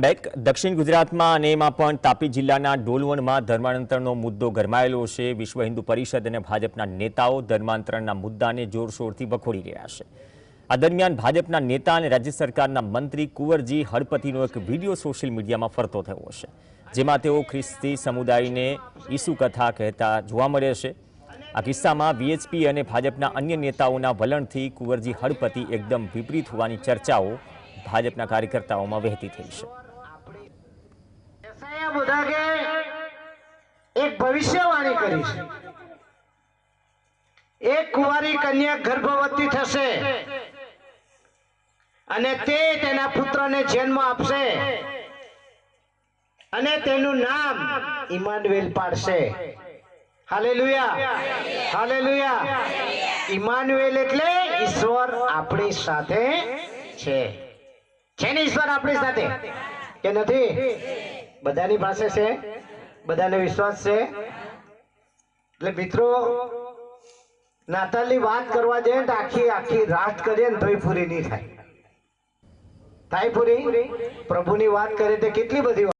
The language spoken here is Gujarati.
બેક દક્ષિણ ગુજરાતમાં અને એમાં પણ તાપી જિલ્લાના ડોલવણમાં ધર્માંતરણનો મુદ્દો ગરમાયેલો છે. વિશ્વ હિન્દુ પરિષદ અને ભાજપના નેતાઓ ધર્માંતરણના મુદ્દાને જોરશોરથી વખોડી રહ્યા છે. આ દરમિયાન ભાજપના નેતા અને રાજ્ય સરકારના મંત્રી કુંવરજી હળપતિનો એક વીડિયો સોશિયલ મીડિયામાં ફરતો થયો છે. જેમાં તેઓ ખ્રિસ્તી સમુદાયને ઈસુ કથા કહેતા જોવા મળે છે. આ કિસ્સામાં વીએચપી અને ભાજપના અન્ય નેતાઓના વલણથી કુંવરજી હળપતિ એકદમ વિપરીત હોવાની ચર્ચાઓ ભાજપના કાર્યકર્તાઓમાં વહેતી થઈ છે. એક ભવિષ્યવાણી કરી છે. એક કુંવારી કન્યા ગર્ભવતી થશે અને તે તેના પુત્રને જન્મ આપશે અને તેનું નામ ઇમાનવેલ પાડશે. હાલેલુયા. હાલેલુયા. ઇમાનુએલ એટલે ઈશ્વર આપણી સાથે છે. છે ને ઈશ્વર આપણી સાથે? કે નથી? બધાની પાસે છે? બધાને વિશ્વાસ છે? એટલે મિત્રો, નાતાલની વાત કરવા જઈએ તો આખી આખી રાત કરીએ ને તોય પૂરી નહીં થાય. થાય પૂરી? પ્રભુની વાત કરે તે કેટલી બધી